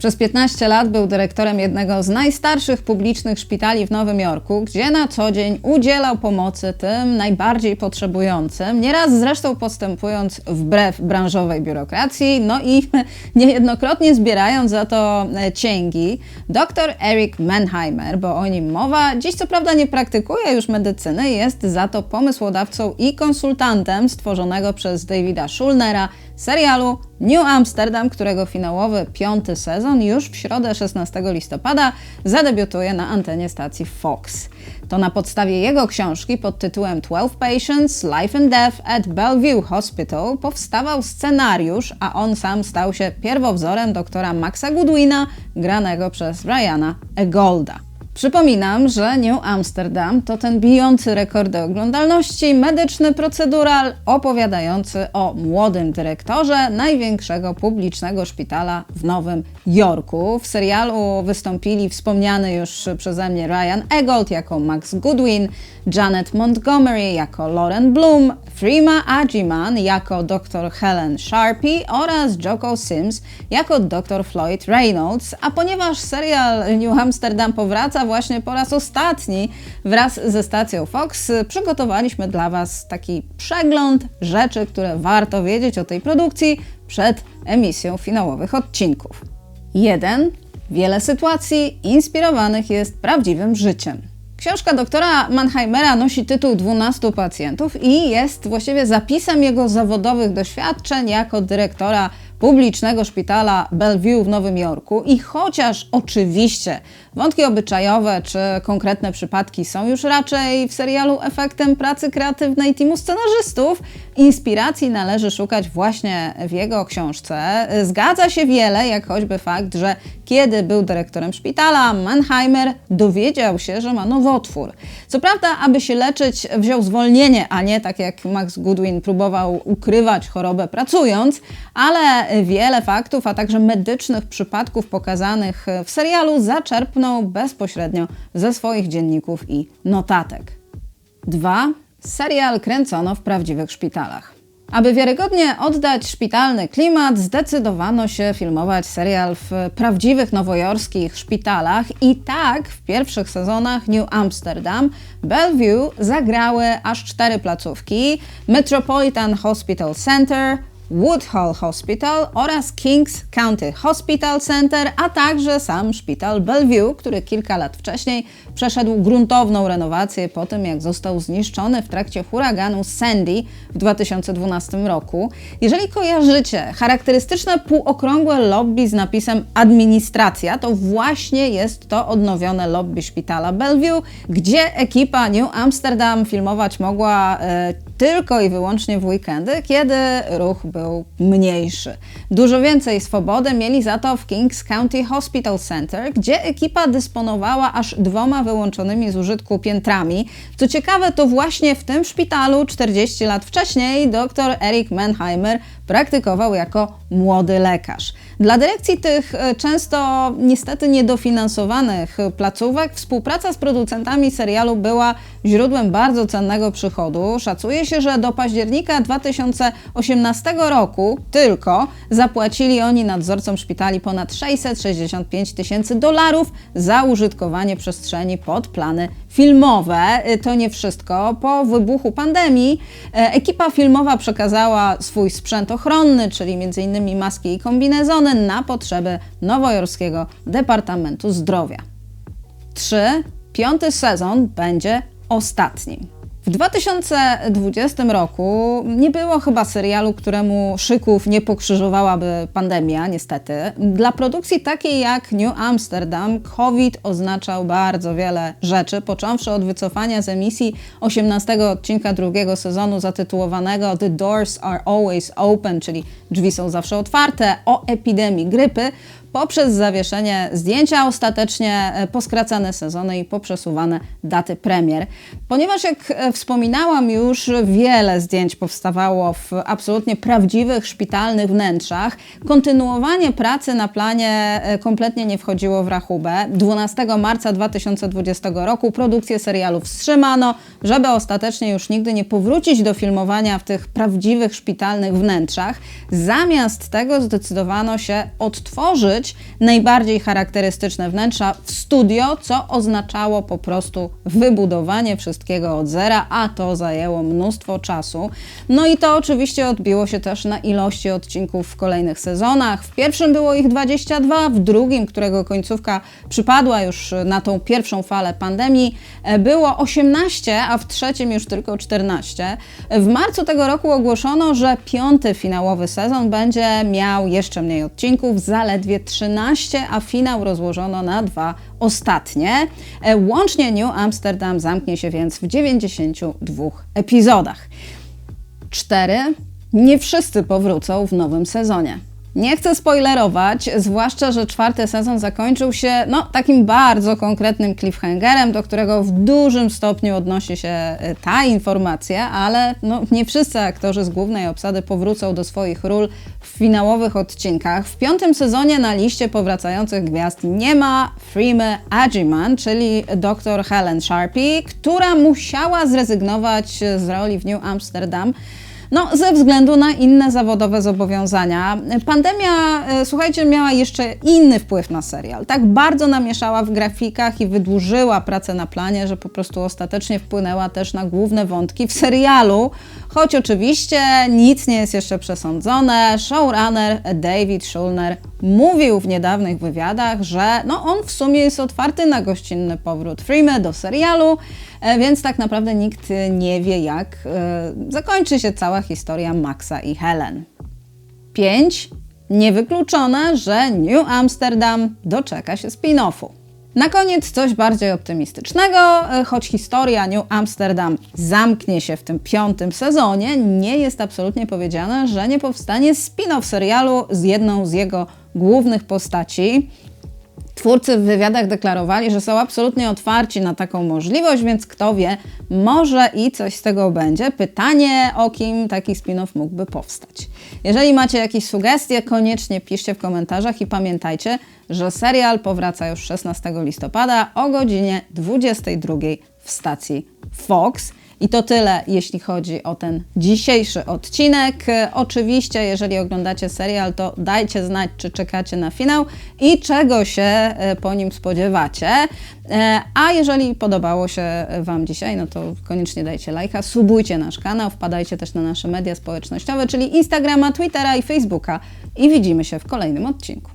Przez 15 lat był dyrektorem jednego z najstarszych publicznych szpitali w Nowym Jorku, gdzie na co dzień udzielał pomocy tym najbardziej potrzebującym, nieraz zresztą postępując wbrew branżowej biurokracji, no i niejednokrotnie zbierając za to e, cięgi. Dr Eric Menheimer, bo o nim mowa, dziś co prawda nie praktykuje już medycyny, jest za to pomysłodawcą i konsultantem stworzonego przez Davida Schulnera serialu New Amsterdam, którego finałowy piąty sezon już w środę 16 listopada zadebiutuje na antenie stacji Fox. To na podstawie jego książki pod tytułem 12 Patients Life and Death at Bellevue Hospital powstawał scenariusz, a on sam stał się pierwowzorem doktora Maxa Goodwina, granego przez Ryana Egolda. Przypominam, że New Amsterdam to ten bijący rekordy oglądalności medyczny procedural opowiadający o młodym dyrektorze największego publicznego szpitala w Nowym Jorku. W serialu wystąpili wspomniany już przeze mnie Ryan Eggold jako Max Goodwin, Janet Montgomery jako Lauren Bloom, Freema Ajiman jako dr Helen Sharpie oraz Joko Sims jako dr Floyd Reynolds. A ponieważ serial New Amsterdam powraca właśnie po raz ostatni wraz ze stacją Fox, przygotowaliśmy dla Was taki przegląd rzeczy, które warto wiedzieć o tej produkcji przed emisją finałowych odcinków. 1. Wiele sytuacji inspirowanych jest prawdziwym życiem. Książka doktora Mannheimera nosi tytuł 12 pacjentów i jest właściwie zapisem jego zawodowych doświadczeń jako dyrektora publicznego szpitala Bellevue w Nowym Jorku. I chociaż oczywiście wątki obyczajowe czy konkretne przypadki są już raczej w serialu efektem pracy kreatywnej teamu scenarzystów, inspiracji należy szukać właśnie w jego książce. Zgadza się wiele, jak choćby fakt, że kiedy był dyrektorem szpitala, Mannheimer dowiedział się, że ma nowotwór. Co prawda, aby się leczyć, wziął zwolnienie, a nie tak jak Max Goodwin próbował ukrywać chorobę pracując, ale wiele faktów, a także medycznych przypadków pokazanych w serialu zaczerpnął bezpośrednio ze swoich dzienników i notatek. 2. Serial kręcono w prawdziwych szpitalach. Aby wiarygodnie oddać szpitalny klimat, zdecydowano się filmować serial w prawdziwych nowojorskich szpitalach i tak w pierwszych sezonach New Amsterdam Bellevue zagrały aż cztery placówki: Metropolitan Hospital Center, Woodhull Hospital oraz Kings County Hospital Center, a także sam szpital Bellevue, który kilka lat wcześniej przeszedł gruntowną renowację po tym, jak został zniszczony w trakcie huraganu Sandy w 2012 roku. Jeżeli kojarzycie charakterystyczne półokrągłe lobby z napisem administracja, to właśnie jest to odnowione lobby szpitala Bellevue, gdzie ekipa New Amsterdam filmować mogła e, tylko i wyłącznie w weekendy, kiedy ruch był mniejszy. Dużo więcej swobody mieli za to w Kings County Hospital Center, gdzie ekipa dysponowała aż dwoma wyłączonymi z użytku piętrami. Co ciekawe, to właśnie w tym szpitalu 40 lat wcześniej dr Eric Menheimer praktykował jako młody lekarz. Dla dyrekcji tych e, często niestety niedofinansowanych placówek współpraca z producentami serialu była źródłem bardzo cennego przychodu. Szacuje się, że do października 2018 roku tylko zapłacili oni nadzorcom szpitali ponad 665 tysięcy dolarów za użytkowanie przestrzeni pod plany filmowe. E, to nie wszystko. Po wybuchu pandemii e, ekipa filmowa przekazała swój sprzęt ochronny, czyli m.in. maski i kombinezony, na potrzeby nowojorskiego Departamentu Zdrowia. 3. Piąty sezon będzie ostatnim. W 2020 roku nie było chyba serialu, któremu szyków nie pokrzyżowałaby pandemia, niestety. Dla produkcji takiej jak New Amsterdam, COVID oznaczał bardzo wiele rzeczy, począwszy od wycofania z emisji 18 odcinka drugiego sezonu zatytułowanego The Doors Are Always Open, czyli drzwi są zawsze otwarte, o epidemii grypy, poprzez zawieszenie zdjęcia, ostatecznie e, poskracane sezony i poprzesuwane daty premier. Ponieważ jak e, wspominałam już, wiele zdjęć powstawało w absolutnie prawdziwych szpitalnych wnętrzach. Kontynuowanie pracy na planie e, kompletnie nie wchodziło w rachubę. 12 marca 2020 roku produkcję serialu wstrzymano, żeby ostatecznie już nigdy nie powrócić do filmowania w tych prawdziwych szpitalnych wnętrzach. Zamiast tego zdecydowano się odtworzyć najbardziej charakterystyczne wnętrza w studio, co oznaczało po prostu wybudowanie wszystkiego od zera, a to zajęło mnóstwo czasu. No i to oczywiście odbiło się też na ilości odcinków w kolejnych sezonach. W pierwszym było ich 22, w drugim, którego końcówka przypadła już na tą pierwszą falę pandemii, było 18, a w trzecim już tylko 14. W marcu tego roku ogłoszono, że piąty finałowy sezon będzie miał jeszcze mniej odcinków, zaledwie 13, a finał rozłożono na dwa ostatnie. Łącznie New Amsterdam zamknie się więc w 92 epizodach. Cztery. Nie wszyscy powrócą w nowym sezonie. Nie chcę spoilerować, zwłaszcza, że czwarty sezon zakończył się no, takim bardzo konkretnym cliffhangerem, do którego w dużym stopniu odnosi się e, ta informacja, ale no, nie wszyscy aktorzy z głównej obsady powrócą do swoich ról w finałowych odcinkach. W piątym sezonie na liście powracających gwiazd nie ma Freema Agyeman, czyli dr Helen Sharpie, która musiała zrezygnować z roli w New Amsterdam no, ze względu na inne zawodowe zobowiązania. Pandemia, e, słuchajcie, miała jeszcze inny wpływ na serial. Tak bardzo namieszała w grafikach i wydłużyła pracę na planie, że po prostu ostatecznie wpłynęła też na główne wątki w serialu. Choć oczywiście nic nie jest jeszcze przesądzone, showrunner David Schulner mówił w niedawnych wywiadach, że no on w sumie jest otwarty na gościnny powrót Freema do serialu, e, więc tak naprawdę nikt nie wie, jak e, zakończy się cała historia Maxa i Helen. 5. Niewykluczone, że New Amsterdam doczeka się spin-offu. Na koniec coś bardziej optymistycznego, e, choć historia New Amsterdam zamknie się w tym piątym sezonie, nie jest absolutnie powiedziane, że nie powstanie spin-off serialu z jedną z jego głównych postaci. Twórcy w wywiadach deklarowali, że są absolutnie otwarci na taką możliwość, więc kto wie, może i coś z tego będzie. Pytanie, o kim taki spin-off mógłby powstać. Jeżeli macie jakieś sugestie, koniecznie piszcie w komentarzach i pamiętajcie, że serial powraca już 16 listopada o godzinie 22 w stacji Fox. I to tyle, jeśli chodzi o ten dzisiejszy odcinek. Oczywiście, jeżeli oglądacie serial, to dajcie znać, czy czekacie na finał i czego się e, po nim spodziewacie. E, a jeżeli podobało się Wam dzisiaj, no to koniecznie dajcie lajka, subujcie nasz kanał, wpadajcie też na nasze media społecznościowe, czyli Instagrama, Twittera i Facebooka. I widzimy się w kolejnym odcinku.